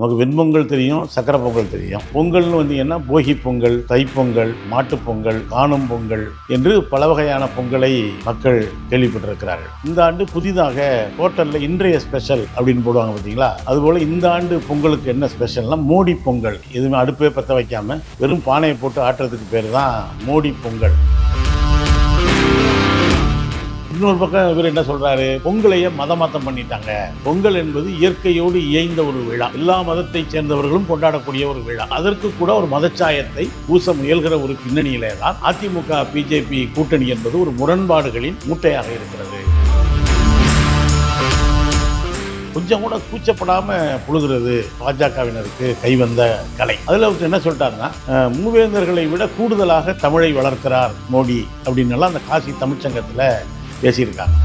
நமக்கு வெண்பொங்கல் தெரியும் சக்கரை பொங்கல் தெரியும். பொங்கல்னு வந்தீங்கன்னா போகி பொங்கல் தைப்பொங்கல் மாட்டுப் பொங்கல் காணும் பொங்கல் என்று பல வகையான பொங்கலை மக்கள் கேள்விப்பட்டிருக்கிறார்கள். இந்த ஆண்டு புதிதாக ஹோட்டலில் இன்றைய ஸ்பெஷல் அப்படின்னு போடுவாங்க பார்த்தீங்களா? அதுபோல் இந்த ஆண்டு பொங்கலுக்கு என்ன ஸ்பெஷல்னா மோடி பொங்கல். எதுவுமே அடுப்பே பற்ற வைக்காமல் வெறும் பானையை போட்டு ஆட்டுறதுக்கு பேர் தான் மோடி பொங்கல். இன்னொரு பக்கம் இவர் என்ன சொல்றாரு? பொங்கலையே மதமாத்தம் பண்ணிட்டாங்க. பொங்கல் என்பது இயற்கையோடு இயைந்த ஒரு விழா. எல்லா மதத்தைச் சேர்ந்தவர்களும் கொண்டாடக்கூடிய ஒரு விழா. அதற்கு கூட ஒரு மதச்சாயத்தை பூச முயல்கிற ஒரு பின்னணியிலே தான் அதிமுக பிஜேபி கூட்டணி என்பது ஒரு முரண்பாடுகளின் மூட்டையாக இருக்கிறது. கொஞ்சம் கூட கூச்சப்படாம புழுகிறது பாஜகவினருக்கு கைவந்த கலை. அதுல அவர் என்ன சொல்லிட்டாருன்னா மூவேந்தர்களை விட கூடுதலாக தமிழை வளர்க்கிறார் மோடி அப்படின்னு எல்லாம் அந்த காசி தமிழ்ச்சங்கத்துல பேசியிருக்காங்க.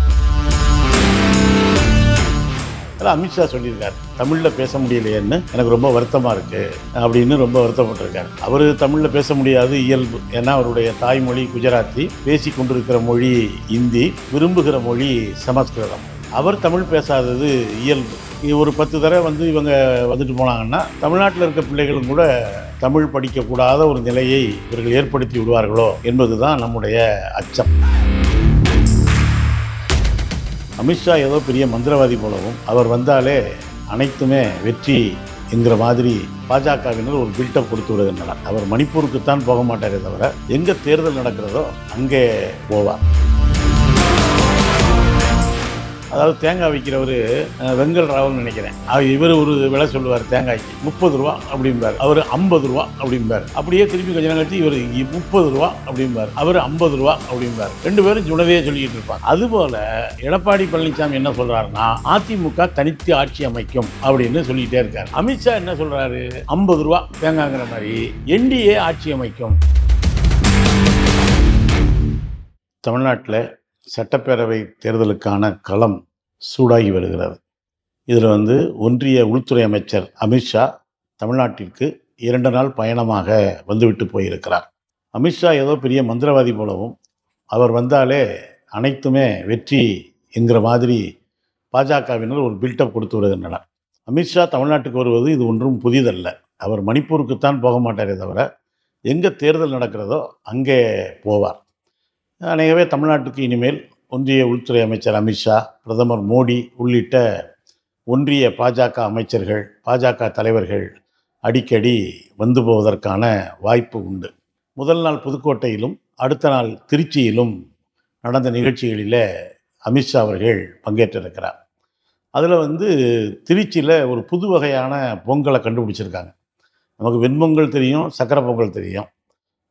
அதெல்லாம் அமித்ஷா சொல்லியிருக்காரு. தமிழில் பேச முடியலையேன்னு எனக்கு ரொம்ப வருத்தமாக இருக்குது அப்படின்னு ரொம்ப வருத்தப்பட்டிருக்காரு. அவர் தமிழில் பேச முடியாது இயல்பு. ஏன்னா அவருடைய தாய்மொழி குஜராத்தி. பேசி கொண்டிருக்கிற மொழி இந்தி. விரும்புகிற மொழி சமஸ்கிருதம். அவர் தமிழ் பேசாதது இயல்பு. ஒரு பத்து தடவை வந்து இவங்க வந்துட்டு போனாங்கன்னா தமிழ்நாட்டில் இருக்க பிள்ளைகளும் கூட தமிழ் படிக்கக்கூடாத ஒரு நிலையை இவர்கள் ஏற்படுத்தி விடுவார்களோ என்பது தான் நம்முடைய அச்சம். அமித்ஷா ஏதோ பெரிய மந்திரவாதி போலவும் அவர் வந்தாலே அனைத்துமே வெற்றி என்கிற மாதிரி பாஜகவினர் ஒரு பில்டப் கொடுத்து விடுகின்றனர். அவர் மணிப்பூருக்குத்தான் போக மாட்டாரே தவிர எங்கே தேர்தல் நடக்கிறதோ அங்கே போவார். அதாவது தேங்காய் விற்கிறவர் வெங்கல் ராவல் நினைக்கிறேன். அவர் இவர் ஒரு விலை சொல்லுவார் தேங்காய்க்கு. முப்பது ரூபா அப்படிம்பார். அவர் ஐம்பது ரூபா அப்படிம்பார். அப்படியே திருப்பி கொஞ்ச நேரம் கழிச்சு இவர் முப்பது ரூபா அப்படிம்பார். அவர் ஐம்பது ரூபா அப்படிம்பார். ரெண்டு பேரும் சுடவே சொல்லிக்கிட்டு இருப்பாங்க. அதுபோல எடப்பாடி பழனிசாமி என்ன சொல்றாருன்னா அதிமுக தனித்து ஆட்சி அமைக்கும் அப்படின்னு சொல்லிட்டே இருக்காரு. அமித்ஷா என்ன சொல்றாரு? ஐம்பது ரூபா தேங்காய்ங்கிற மாதிரி என்டிஏ ஆட்சி அமைக்கும். தமிழ்நாட்டில் சட்டப்பேரவை தேர்தலுக்கான களம் சூடாகி வருகிறது. இதில் வந்து ஒன்றிய உள்துறை அமைச்சர் அமித்ஷா தமிழ்நாட்டிற்கு இரண்டு நாள் பயணமாக வந்துவிட்டு போயிருக்கிறார். அமித்ஷா ஏதோ பெரிய மந்திரவாதி போலவும் அவர் வந்தாலே அனைத்துமே வெற்றி என்கிற மாதிரி பாஜகவினர் ஒரு பில்டப் கொடுத்து வருகின்றனர். அமித்ஷா தமிழ்நாட்டுக்கு வருவது இது ஒன்றும் புதிதல்ல. அவர் மணிப்பூருக்குத்தான் போக மாட்டாரே தவிர எங்கே தேர்தல் நடக்கிறதோ அங்கே போவார். அநேகவே தமிழ்நாட்டுக்கு இனிமேல் ஒன்றிய உள்துறை அமைச்சர் அமித்ஷா பிரதமர் மோடி உள்ளிட்ட ஒன்றிய பாஜக அமைச்சர்கள் பாஜக தலைவர்கள் அடிக்கடி வந்து போவதற்கான வாய்ப்பு உண்டு. முதல் நாள் புதுக்கோட்டையிலும் அடுத்த நாள் திருச்சியிலும் நடந்த நிகழ்ச்சிகளில் அமித்ஷா அவர்கள் பங்கேற்றிருக்கிறார். அதில் வந்து திருச்சியில் ஒரு புது வகையான பொங்கலை கண்டுபிடிச்சிருக்காங்க. நமக்கு வெண்பொங்கல் தெரியும் சக்கரை பொங்கல் தெரியும்.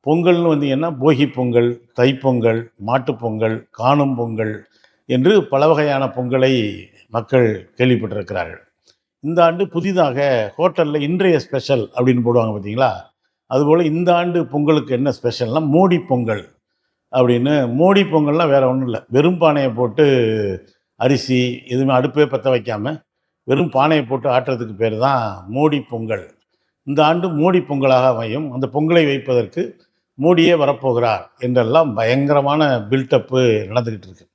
பொங்கல்னு வந்தீங்கன்னா போகி பொங்கல் தைப்பொங்கல் மாட்டுப்பொங்கல் காணும் பொங்கல் என்று பல வகையான பொங்கலை மக்கள் கேள்விப்பட்டிருக்கிறார்கள். இந்த ஆண்டு புதிதாக ஹோட்டலில் இன்றைய ஸ்பெஷல் அப்படின்னு போடுவாங்க பார்த்தீங்களா? அதுபோல் இந்த ஆண்டு பொங்கலுக்கு என்ன ஸ்பெஷல்னால் மோடி பொங்கல் அப்படின்னு. மோடி பொங்கல்லாம் வேற ஒன்றும் இல்லை. வெறும் பானையை போட்டு அரிசி எதுவுமே அடுப்பே பற்ற வைக்காமல் வெறும் பானையை போட்டு ஆட்டுறதுக்கு பேர் தான் மோடி பொங்கல். இந்த ஆண்டு மோடி பொங்கலாக அமையும். அந்த பொங்கலை வைப்பதற்கு மோடியே வரப்போகிறார் என்றெல்லாம் பயங்கரமான பில்டப்பு நடந்துக்கிட்டு இருக்கு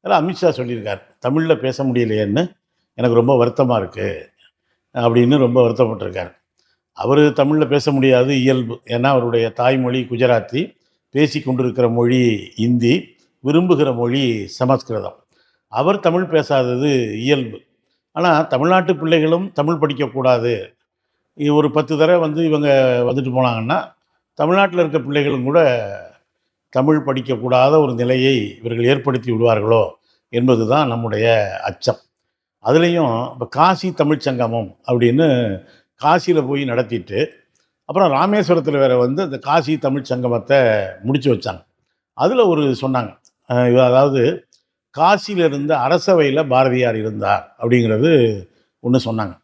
அதெல்லாம் அமித்ஷா சொல்லியிருக்கார் தமிழில் பேச முடியலையேன்னு எனக்கு ரொம்ப வருத்தமாக இருக்குது அப்படின்னு ரொம்ப வருத்தப்பட்டிருக்கார். அவர் தமிழில் பேச முடியாது இயல்பு. ஏன்னா அவருடைய தாய்மொழி குஜராத்தி பேசி கொண்டிருக்கிற மொழி இந்தி விரும்புகிற மொழி சமஸ்கிருதம். அவர் தமிழ் பேசாதது இயல்பு. ஆனால் தமிழ்நாட்டு பிள்ளைகளும் தமிழ் படிக்கக்கூடாது. ஒரு பத்து தடவை வந்து இவங்க வந்துட்டு போனாங்கன்னா தமிழ்நாட்டில் இருக்க பிள்ளைகளும் கூட தமிழ் படிக்கக்கூடாத ஒரு நிலையை இவர்கள் ஏற்படுத்தி விடுவார்களோ என்பது தான் நம்முடைய அச்சம். அதுலேயும் இப்போ காசி தமிழ்ச் சங்கமம் அப்படின்னு காசியில் போய் நடத்திட்டு அப்புறம் ராமேஸ்வரத்தில் வேற வந்து அந்த காசி தமிழ் சங்கமத்தை முடித்து வச்சாங்க. அதில் ஒரு சொன்னாங்க அதாவது காசியில் இருந்த அரசவையில் பாரதியார் இருந்தார் அப்படிங்கிறது ஒன்று சொன்னாங்க.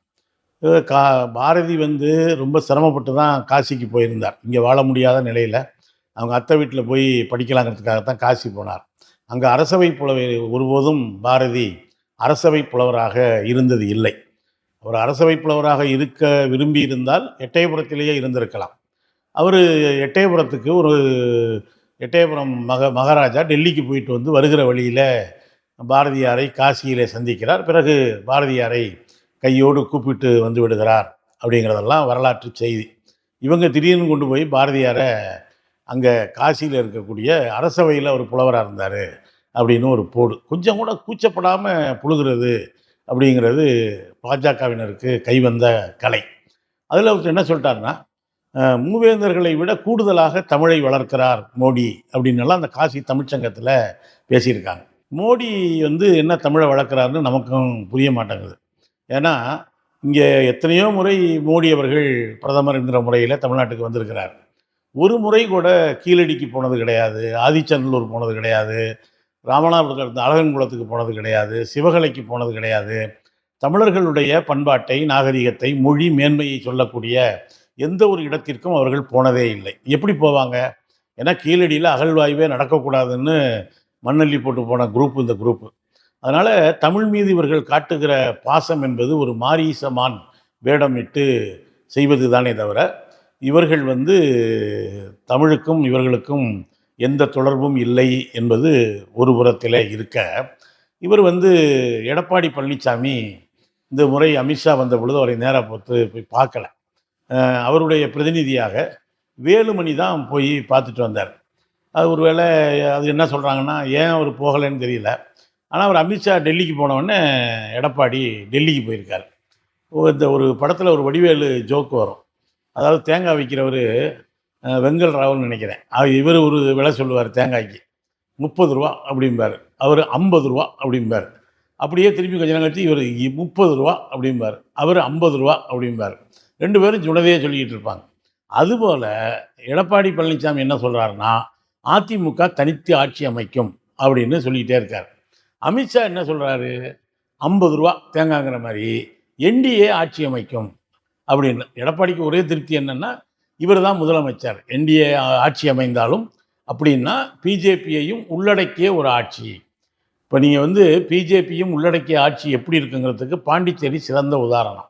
கா பாரதி வந்து ரொம்ப சிரமப்பட்டு தான் காசிக்கு போயிருந்தார். இங்கே வாழ முடியாத நிலையில் அவங்க அத்தை வீட்டில் போய் படிக்கலாங்கிறதுக்காக தான் காசி போனார். அங்கே அரசவை புலவர் ஒருபோதும் பாரதி அரசவை புலவராக இருந்தது இல்லை. அவர் அரசவை புலவராக இருக்க விரும்பி இருந்தால் எட்டயபுரத்திலேயே இருந்திருக்கலாம். அவர் எட்டயபுரத்துக்கு ஒரு எட்டயபுரம் மக மகாராஜா டெல்லிக்கு போயிட்டு வந்து வருகிற வழியில் பாரதியாரை காசியிலே சந்திக்கிறார். பிறகு பாரதியாரை கையோடு கூப்பிட்டு வந்து விடுகிறார் அப்படிங்கிறதெல்லாம் வரலாற்று செய்தி. இவங்க திடீர்னு கொண்டு போய் பாரதியாரை அங்கே காசியில் இருக்கக்கூடிய அரசவையில் ஒரு புலவராக இருந்தார் அப்படின்னு ஒரு போடு. கொஞ்சம் கூட கூச்சப்படாமல் புழுகிறது அப்படிங்கிறது பாஜகவினருக்கு கைவந்த கலை. அதில் அவர் என்ன சொல்லிட்டாருன்னா மூவேந்தர்களை விட கூடுதலாக தமிழை வளர்க்கிறார் மோடி அப்படின்னுலாம் அந்த காசி தமிழ்ச்சங்கத்தில் பேசியிருக்காங்க. மோடி வந்து என்ன தமிழை வளர்க்குறாருன்னு நமக்கும் புரிய மாட்டேங்குது. ஏன்னா இங்கே எத்தனையோ முறை மோடி அவர்கள் பிரதமர் என்கிற முறையில் தமிழ்நாட்டுக்கு வந்திருக்கிறார். ஒரு முறை கூட கீழடிக்கு போனது கிடையாது ஆதிச்சநல்லூர் போனது கிடையாது ராமநாதபுரத்தில் இருந்த அழகன்குளத்துக்கு போனது கிடையாது சிவகலைக்கு போனது கிடையாது. தமிழர்களுடைய பண்பாட்டை நாகரிகத்தை மொழி மேன்மையை சொல்லக்கூடிய எந்த ஒரு இடத்திற்கும் அவர்கள் போனதே இல்லை. எப்படி போவாங்க? ஏன்னா கீழடியில் அகழ்வாய்வே நடக்கக்கூடாதுன்னு மண்ணள்ளி போட்டு போன குரூப் இந்த குரூப்பு அதனால் தமிழ் மீது இவர்கள் காட்டுகிற பாசம் என்பது ஒரு மாரீசமான் வேடமிட்டு செய்வது தானே தவிர இவர்கள் வந்து தமிழுக்கும் இவர்களுக்கும் எந்த தொடர்பும் இல்லை என்பது ஒரு புறத்தில் இருக்க இவர் வந்து எடப்பாடி பழனிசாமி இந்த முறை அமித்ஷா வந்த பொழுது அவரை நேராக பார்த்து போய் பார்க்கல. அவருடைய பிரதிநிதியாக வேலுமணி தான் போய் பார்த்துட்டு வந்தார். அது ஒருவேளை அது என்ன சொல்கிறாங்கன்னா ஏன் அவர் போகலைன்னு தெரியல. ஆனால் அவர் அமித்ஷா டெல்லிக்கு போனவுடனே எடப்பாடி டெல்லிக்கு போயிருக்கார். இந்த ஒரு படத்தில் ஒரு வடிவேலு ஜோக் வரும். அதாவது தேங்காய் விற்கிறவர் வெங்கல் ராவல்னு நினைக்கிறேன். இவர் ஒரு விலை சொல்லுவார் தேங்காய்க்கு. முப்பது ரூபா அப்படிம்பார். அவர் ஐம்பது ரூபா அப்படிம்பார். அப்படியே திரும்பி கொஞ்ச நேரம் கழிச்சு இவர் முப்பது ரூபா அப்படிம்பார். அவர் ஐம்பது ரூபா அப்படிம்பார். ரெண்டு பேரும் சுடதையே சொல்லிக்கிட்டு இருப்பாங்க. அதுபோல் எடப்பாடி பழனிசாமி என்ன சொல்கிறாருன்னா அதிமுக தனித்து ஆட்சி அமைக்கும் அப்படின்னு சொல்லிக்கிட்டே இருக்கார். அமித்ஷா என்ன சொல்கிறாரு ஐம்பது ரூபா தேங்காங்கிற மாதிரி என்டிஏ ஆட்சி அமைக்கும் அப்படின்னு. எடப்பாடிக்கு ஒரே திருப்தி என்னென்னா இவர் தான் முதலமைச்சர். என்டிஏ ஆட்சி அமைந்தாலும் அப்படின்னா பிஜேபியையும் உள்ளடக்கிய ஒரு ஆட்சி. இப்போ நீங்கள் வந்து பிஜேபியும் உள்ளடக்கிய ஆட்சி எப்படி இருக்குங்கிறதுக்கு பாண்டிச்சேரி சிறந்த உதாரணம்.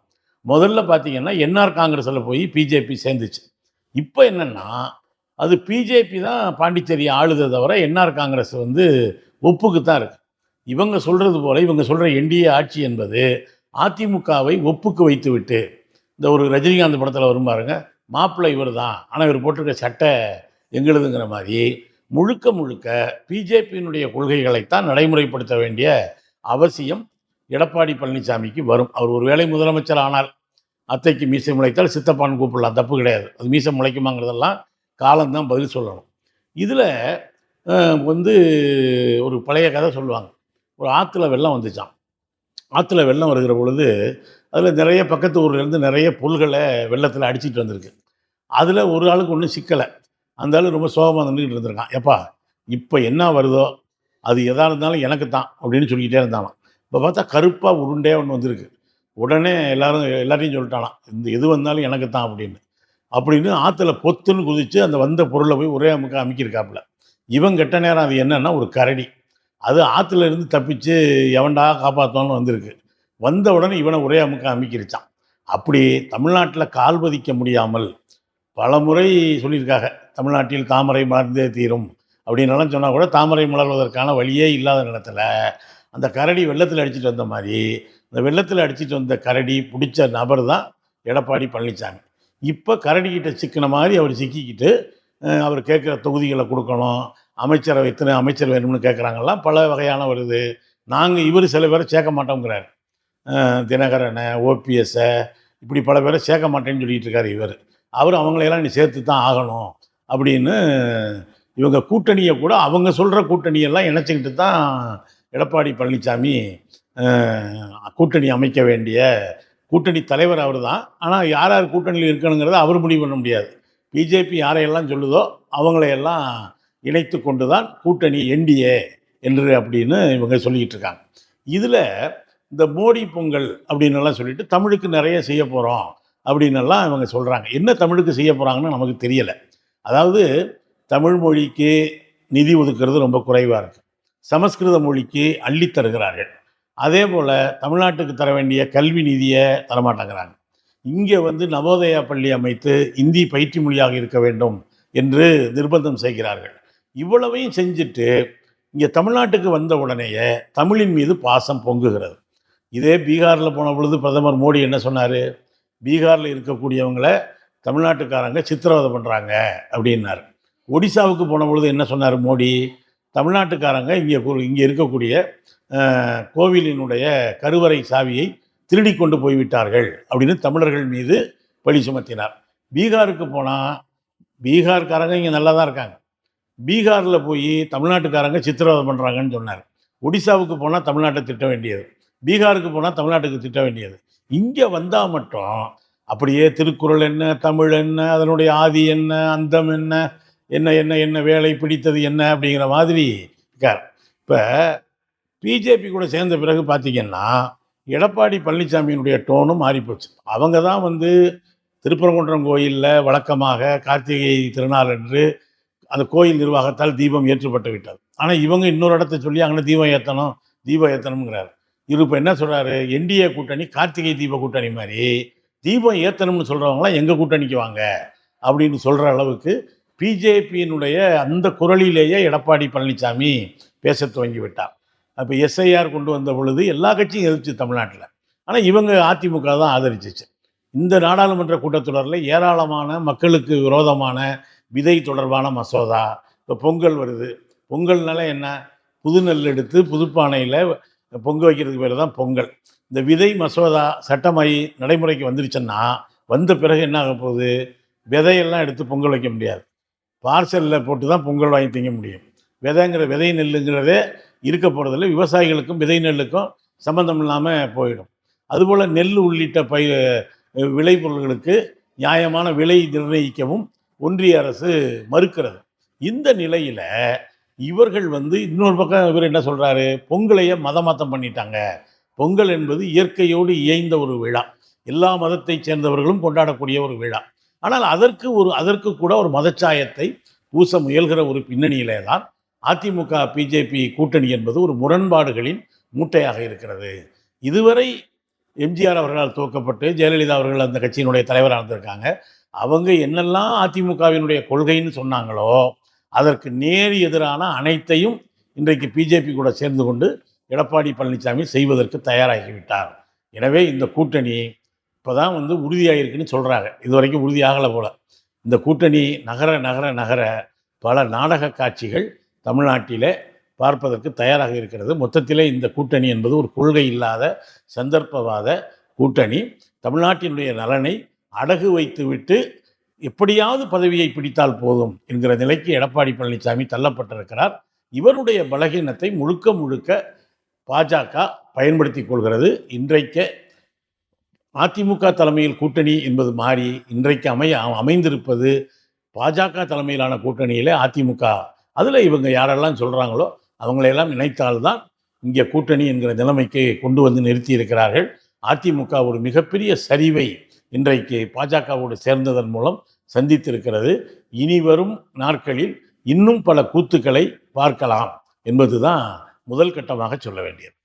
முதல்ல பார்த்தீங்கன்னா என்ஆர் காங்கிரஸில் போய் பிஜேபி சேர்ந்துச்சு. இப்போ என்னென்னா அது பிஜேபி தான் பாண்டிச்சேரியை ஆளுதை தவிர என்ஆர் காங்கிரஸ் வந்து ஒப்புக்கு தான் இருக்குது இவங்க சொல்கிறது போல் இவங்க சொல்கிற என்டிஏ ஆட்சி என்பது அதிமுகவை ஒப்புக்கு வைத்து விட்டு இந்த ஒரு ரஜினிகாந்த் படத்தில் வரும் பாருங்க மாப்பிள்ளை இவர் தான் ஆனால் இவர் போட்டிருக்க சட்டை எங்களுதுங்கிற மாதிரி முழுக்க முழுக்க பிஜேபியினுடைய கொள்கைகளைத்தான் நடைமுறைப்படுத்த வேண்டிய அவசியம் எடப்பாடி பழனிசாமிக்கு வரும். அவர் ஒரு வேளை முதலமைச்சர் ஆனால் அத்தைக்கு மீசை முளைத்தால் சித்தப்பான்னு கூப்பிடலாம் தப்பு கிடையாது. அது மீசை முளைக்குமாங்கிறதெல்லாம் காலம்தான் பதில் சொல்லணும். இதில் வந்து ஒரு பழைய கதை சொல்லுவாங்க. ஒரு ஆற்றுல வெள்ளம் வந்துச்சான் ஆற்றுல வெள்ளம் வருகிற பொழுது அதில் நிறைய பக்கத்து ஊர்லேருந்து நிறைய புல்களை வெள்ளத்தில் அடிச்சிட்டு வந்திருக்கு. அதில் ஒரு ஆளுக்கு ஒன்றும் சிக்கலை. அந்த ஆள் ரொம்ப சோகமாக நின்றுக்கிட்டு இருந்திருக்கான். எப்பா இப்போ என்ன வருதோ அது எதாக இருந்தாலும் எனக்கு தான் அப்படின்னு சொல்லிக்கிட்டே இருந்தானாம் இப்போ பார்த்தா கருப்பாக உருண்டே ஒன்று வந்திருக்கு. உடனே எல்லாரும் எல்லாரையும் சொல்லிட்டானாம் இந்த எது வந்தாலும் எனக்கு தான் அப்படின்னு. அப்படின்னு ஆற்றுல பொத்துன்னு குதித்து அந்த வந்த பொருளை போய் ஒரே அமுக்க அமைக்கியிருக்காப்புல. இவன் கெட்ட நேரம் அது என்னன்னா ஒரு கரடி. அது ஆற்றுல இருந்து தப்பிச்சு எவன்டா காப்பாற்றோன்னு வந்திருக்கு. வந்த உடனே இவனை ஒரே அமுக்க அமைக்கிருச்சான். அப்படி தமிழ்நாட்டில் கால் பதிக்க முடியாமல் பல முறை சொல்லியிருக்காங்க தமிழ்நாட்டில் தாமரை மலர்ந்தே தீரும் அப்படின்னாலும் சொன்னால் கூட தாமரை மலர்வதற்கான வழியே இல்லாத நேரத்தில் அந்த கரடி வெள்ளத்தில் அடிச்சுட்டு வந்த மாதிரி இந்த வெள்ளத்தில் அடிச்சிட்டு வந்த கரடி பிடிச்ச நபர் தான் எடப்பாடி பழனிசாமி இப்போ கரடிக்கிட்ட சிக்கின மாதிரி அவர் சிக்கிக்கிட்டு அவர் கேட்குற தொகுதிகளை கொடுக்கணும் அமைச்சரை எத்தனை அமைச்சர் வேணும்னு கேட்குறாங்கலாம் பல வகையான வருது நாங்கள் இவர் சில பேரை சேர்க்க மாட்டோங்கிறார் தினகரனை ஓபிஎஸ்ஸை இப்படி பல பேரை சேர்க்க மாட்டேன்னு சொல்லிட்டு இருக்காரு இவர். அவர் அவங்களையெல்லாம் நீ சேர்த்து தான் ஆகணும் அப்படின்னு இவங்க கூட்டணியை கூட அவங்க சொல்கிற கூட்டணியெல்லாம் இணைச்சிக்கிட்டு தான் எடப்பாடி பழனிசாமி கூட்டணி அமைக்க வேண்டிய கூட்டணி தலைவர் அவர் தான் ஆனால் யார் யார் கூட்டணியில் இருக்கணுங்கிறத அவர் முடிவு பண்ண முடியாது. பிஜேபி யாரையெல்லாம் சொல்லுதோ அவங்களையெல்லாம் இணைத்து கொண்டு தான் கூட்டணி என்டிஏ என்று அப்படின்னு இவங்க சொல்லிக்கிட்டு இருக்காங்க. இதில் இந்த மோடி பொங்கல் அப்படின்னு எல்லாம் சொல்லிட்டு தமிழுக்கு நிறைய செய்ய போகிறோம் அப்படின்னெல்லாம் இவங்க சொல்கிறாங்க என்ன தமிழுக்கு செய்ய போகிறாங்கன்னு நமக்கு தெரியலை. அதாவது தமிழ் மொழிக்கு நிதி ஒதுக்கிறது ரொம்ப குறைவாக இருக்குது சமஸ்கிருத மொழிக்கு அள்ளித் தருகிறார்கள். அதே போல் தமிழ்நாட்டுக்கு தர வேண்டிய கல்வி நிதியை தரமாட்டேங்கிறாங்க. இங்கே வந்து நவோதயா பள்ளி அமைத்து இந்தி பயிற்று மொழியாக இருக்க வேண்டும் என்று நிர்பந்தம் செய்கிறார்கள். இவ்வளவையும் செஞ்சுட்டு இங்கே தமிழ்நாட்டுக்கு வந்த உடனேயே தமிழின் மீது பாசம் பொங்குகிறது. இதே பீகாரில் போன பொழுது பிரதமர் மோடி என்ன சொன்னார்? பீகாரில் இருக்கக்கூடியவங்களை தமிழ்நாட்டுக்காரங்க சித்திரவதை பண்ணுறாங்க அப்படின்னாரு. ஒடிசாவுக்கு போன பொழுது என்ன சொன்னார் மோடி? தமிழ்நாட்டுக்காரங்க இங்கே இங்கே இருக்கக்கூடிய கோவிலினுடைய கருவறை சாவியை திருடி கொண்டு போய்விட்டார்கள் அப்படின்னு தமிழர்கள் மீது பழி சுமத்தினார். பீகாருக்கு போனால் பீகார்காரங்க இங்கே நல்லா தான் இருக்காங்க. பீகாரில் போய் தமிழ்நாட்டுக்காரங்க சித்திரவதை பண்ணுறாங்கன்னு சொன்னார். ஒடிசாவுக்கு போனால் தமிழ்நாட்டை திட்ட வேண்டியது. பீகாருக்கு போனால் தமிழ்நாட்டுக்கு திட்ட வேண்டியது. இங்கே வந்தால் மட்டும் அப்படியே திருக்குறள் என்ன தமிழ் என்ன அதனுடைய ஆதி என்ன அந்தம் என்ன என்ன என்ன என்ன வேலை பிடித்தது என்ன அப்படிங்கிற மாதிரி இருக்கார். இப்போ பிஜேபி கூட சேர்ந்த பிறகு பார்த்தீங்கன்னா எடப்பாடி பழனிசாமியினுடைய டோனும் மாறிப்போச்சு. அவங்க தான் வந்து திருப்பரங்குன்றம் கோயிலில் வழக்கமாக கார்த்திகை திருநாள் என்று அந்த கோயில் நிர்வாகத்தால் தீபம் ஏற்றப்பட்டு விட்டது. ஆனால் இவங்க இன்னொரு இடத்த சொல்லி அங்கே தீபம் ஏற்றணும் தீபம் ஏற்றணுங்கிறாரு இவர் இப்போ என்ன சொல்கிறாரு என்டிஏ கூட்டணி கார்த்திகை தீப கூட்டணி மாதிரி தீபம் ஏற்றணும்னு சொல்கிறவங்களாம் எங்கள் கூட்டணிக்கு வாங்க? அப்படின்னு சொல்கிற அளவுக்கு பிஜேபியினுடைய அந்த குரலிலேயே எடப்பாடி பழனிசாமி பேச துவங்கி விட்டார். அப்போ எஸ்ஐஆர் கொண்டு வந்த பொழுது எல்லா கட்சியும் எதிர்த்து தமிழ்நாட்டில். ஆனால் இவங்க அதிமுக தான் ஆதரிச்சிச்சு. இந்த நாடாளுமன்ற கூட்டத்தொடரில் ஏராளமான மக்களுக்கு விரோதமான விதை தொடர்பான மசோதா. இப்போ பொங்கல் வருது. பொங்கல்னால என்ன? புது நெல் எடுத்து புதுப்பானையில் பொங்க வைக்கிறதுக்கு பேர் தான் பொங்கல். இந்த விதை மசோதா சட்டமாயி நடைமுறைக்கு வந்துருச்சுன்னா வந்த பிறகு என்ன ஆக போகுது? விதையெல்லாம் எடுத்து பொங்கல் வைக்க முடியாது. பார்சலில் போட்டு தான் பொங்கல் வாங்கி திங்க முடியும். விதைங்கிற விதை நெல்லுங்கிறதே இருக்க போகிறதில்ல விவசாயிகளுக்கும் விதை நெல்லுக்கும் சம்மந்தம் இல்லாமல் போயிடும். அதுபோல் நெல் உள்ளிட்ட பயிர் விளைபொருள்களுக்கு நியாயமான விலை நிர்ணயிக்கவும் ஒன்றிய அரசு மறுக்கிறது. இந்த நிலையில் இவர்கள் வந்து இன்னொரு பக்கம் இவர் என்ன சொல்கிறாரு பொங்கலையே மதமாத்தம் பண்ணிட்டாங்க. பொங்கல் என்பது இயற்கையோடு இயைந்த ஒரு விழா. எல்லா மதத்தைச் சேர்ந்தவர்களும் கொண்டாடக்கூடிய ஒரு விழா. ஆனால் அதற்கு ஒரு அதற்கு கூட ஒரு மதச்சாயத்தை பூச முயல்கிற ஒரு பின்னணியிலே தான் அதிமுக பிஜேபி கூட்டணி என்பது ஒரு முரண்பாடுகளின் மூட்டையாக இருக்கிறது. இதுவரை எம்ஜிஆர் அவர்களால் துவக்கப்பட்டு ஜெயலலிதா அவர்கள் அந்த கட்சியினுடைய தலைவராக இருந்திருக்காங்க. அவங்க என்னெல்லாம் அதிமுகவினுடைய கொள்கைன்னு சொன்னாங்களோ அதற்கு நேர் எதிரான அனைத்தையும் இன்றைக்கு பிஜேபி கூட சேர்ந்து கொண்டு எடப்பாடி பழனிசாமி செய்வதற்கு தயாராகிவிட்டார். எனவே இந்த கூட்டணி இப்போ தான் வந்து உறுதியாகிருக்குன்னு சொல்கிறாங்க இது வரைக்கும் உறுதியாகலை போல. இந்த கூட்டணி நகர நகர நகர பல நாடக காட்சிகள் தமிழ்நாட்டிலே பார்ப்பதற்கு தயாராக இருக்கிறது. மொத்தத்திலே இந்த கூட்டணி என்பது ஒரு கொள்கை இல்லாத சந்தர்ப்பவாத கூட்டணி. தமிழ்நாட்டினுடைய நலனை அடகு வைத்துவிட்டு எப்படியாவது பதவியை பிடித்தால் போதும் என்கிற நிலைக்கு எடப்பாடி பழனிசாமி தள்ளப்பட்டிருக்கிறார். இவருடைய பலகீனத்தை முழுக்க முழுக்க பாஜக பயன்படுத்தி கொள்கிறது. இன்றைக்கு அதிமுக தலைமையில் கூட்டணி என்பது மாறி இன்றைக்கு அமைய அமைந்திருப்பது பாஜக தலைமையிலான கூட்டணியிலே அதிமுக. அதில் இவங்க யாரெல்லாம் சொல்கிறாங்களோ அவங்களையெல்லாம் நினைத்தால்தான் இங்கே கூட்டணி என்கிற நிலைமைக்கு கொண்டு வந்து நிறுத்தி இருக்கிறார்கள் அதிமுக ஒரு மிகப்பெரிய சரிவை இன்றைக்கு பாஜகவோடு சேர்ந்ததன் மூலம் சந்தித்திருக்கிறது. இனி வரும் நாட்களில் இன்னும் பல கூத்துக்களை பார்க்கலாம் என்பதுதான் முதல் கட்டமாக சொல்ல வேண்டியது.